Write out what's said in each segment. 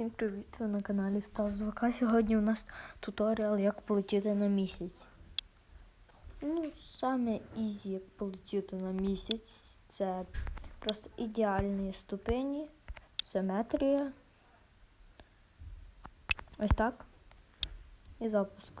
Всім привіт! Ви на каналі Стас 2К. Сьогодні у нас туторіал, як полетіти на місяць. Ну, саме ізі, як полетіти на місяць, це просто ідеальні ступені, симетрія. Ось так. І запуск.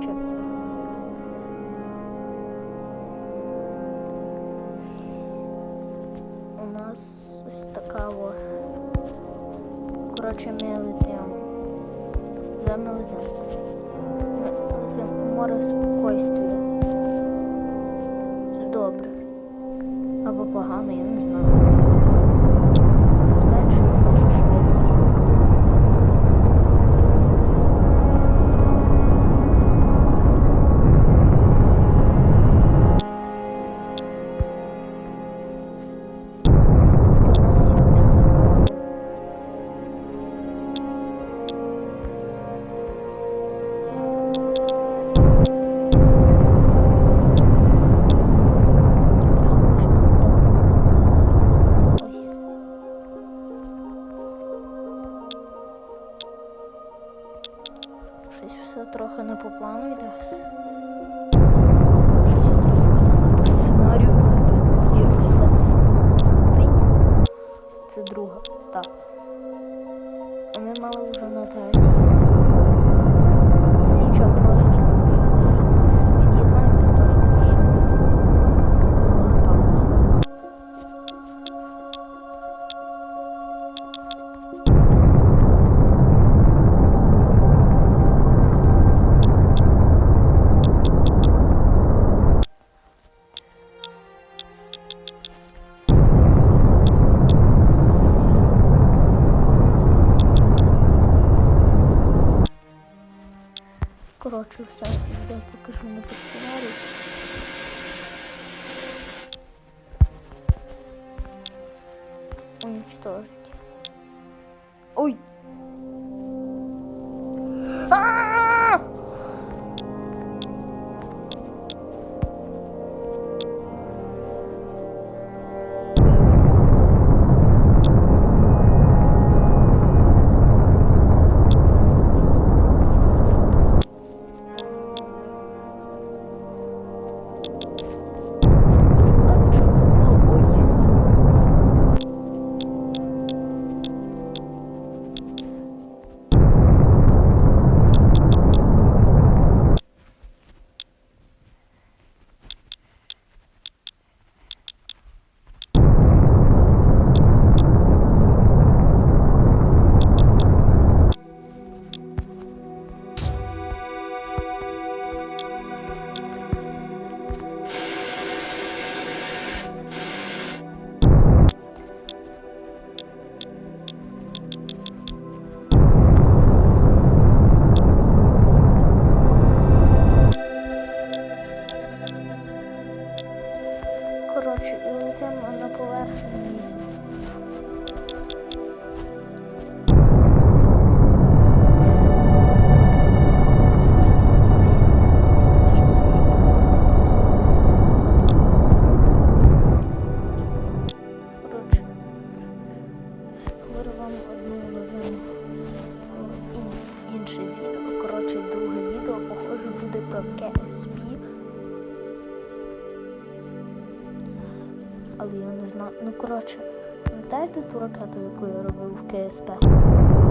Коротше. У нас ось така о. Коротше, ми летимо. Де ми летимо? Море спокойствия. Це добре. Або погано, я не знаю. Коротше, все, я покажу на сценарію. Уничтожить. Я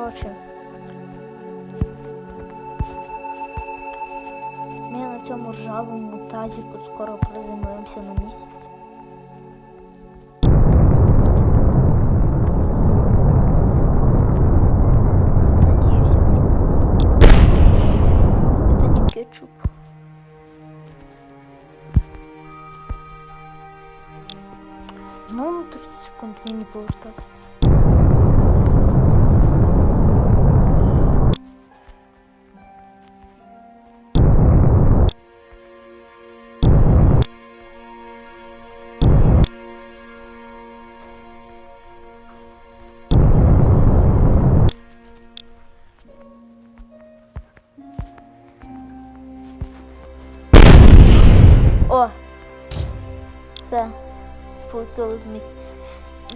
Коротше. Ми на цьому ржавому тазіку скоро приземлимося на місяць.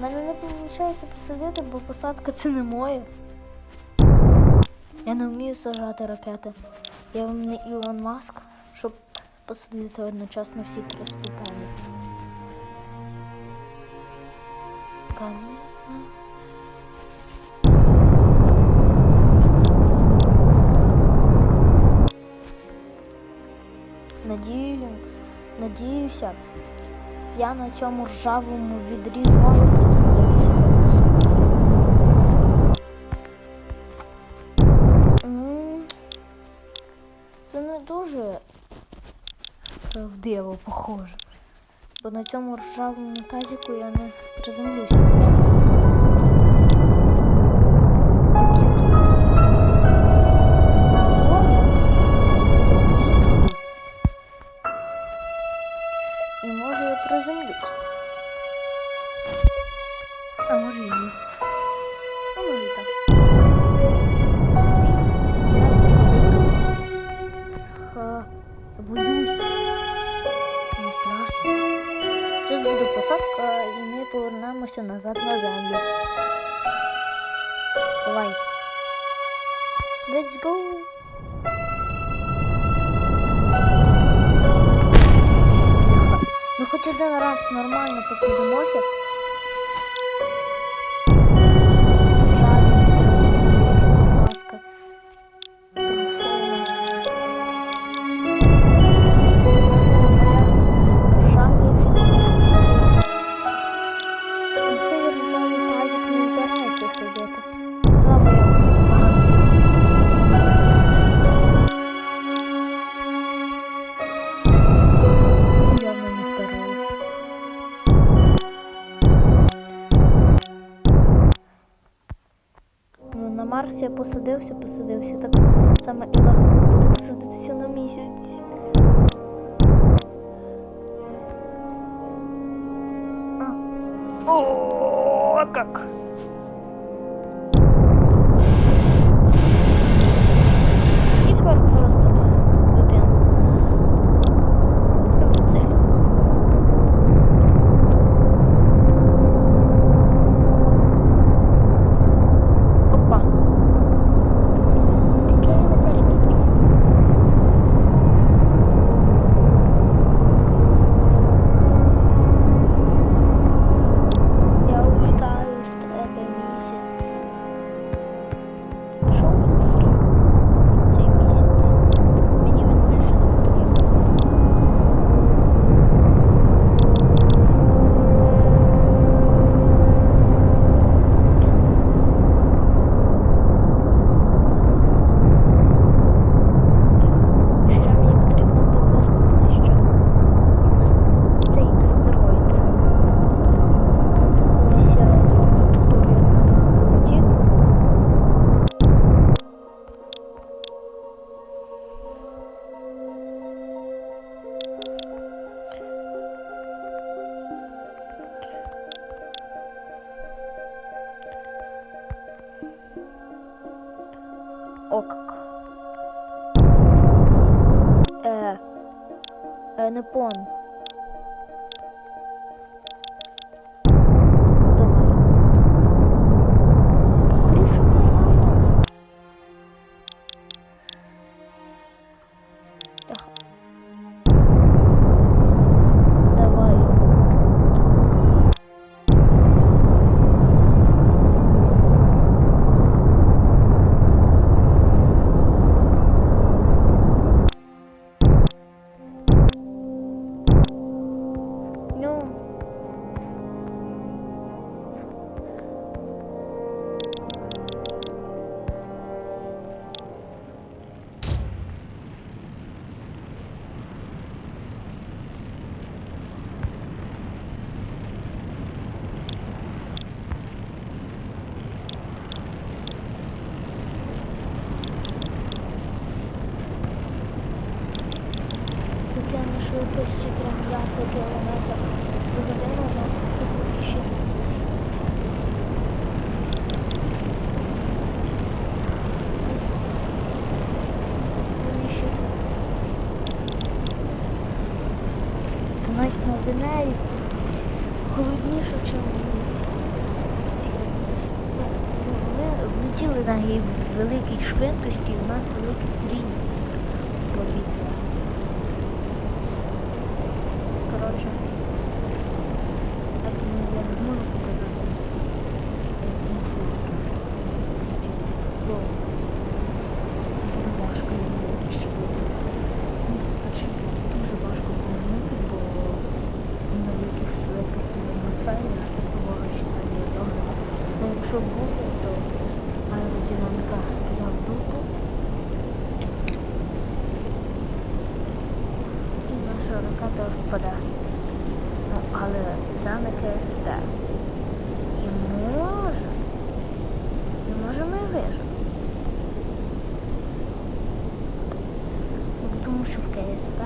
Мене не виходить посадити, бо посадка це не моє. Я не вмію сажати ракети. Я вам не Ілон Маск, щоб посадити одночасно всі три ступені. Надію, надіюся, я на цьому ржавому відрі зможу приземлитися Це не дуже правдиво похоже. Бо на цьому ржавому тазіку я не приземлюся. Я. А може і ні. А може і так. Ха, я боюсь. Не страшно. Зараз буде посадка і ми повернемося назад на землю. Давай. Let's go! Один раз нормально посадимося. Марс я посадився, посадився. Так саме і легко буде посадитися на місяць. О, как! spawn. Навіть на холодніше, ніж Ми влетіли на її великій швидкості, у нас великий трінь повітря. Коротше, так ну, я не зможу показати е, іншу бо це буде важко її ще буде. Ну, значить, дуже важко повернути, бо на великих швидкості в атмосфері такого ще не добре. Ну, якщо буде, то аеродинаміка піде в дупу. І наша ракета впаде. Ну, але це не КСП. І може, і може ми вижимо. Ну, Тому що в КСП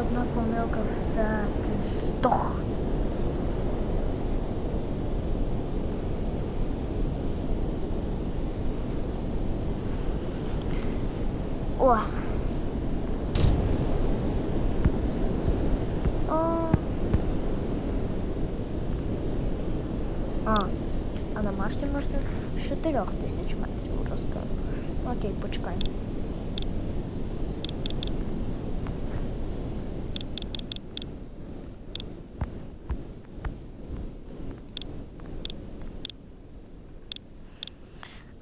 одна помилка все ти здох. О! О. А, а на Марсі можна з 4 тисяч метрів розкрити. Окей, почекаємо.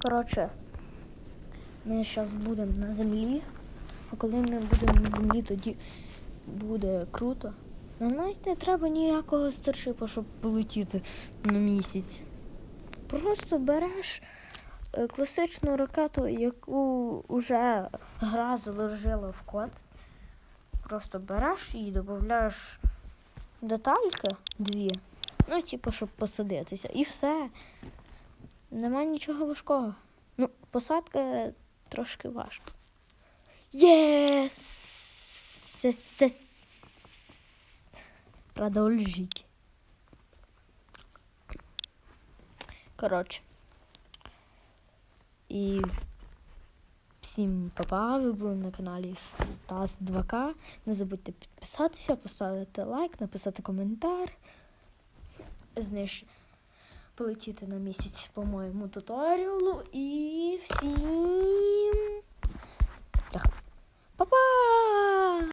Коротше, ми зараз будемо на землі, а коли ми будемо на землі, тоді буде круто. Нам навіть не треба ніякого старшипа, щоб полетіти на місяць. Просто береш е, класичну ракету, яку вже гра заложила в код. Просто береш і додаєш детальки дві. Ну, типу, щоб посадитися. І все. Нема нічого важкого. Ну, посадка трошки важко. Єс! Сес! Продовжіть. Коротше. І всім па-па, ви були на каналі Стас 2К. Не забудьте підписатися, поставити лайк, написати коментар. Зниж полетіти на місяць по моєму туторіалу. І всім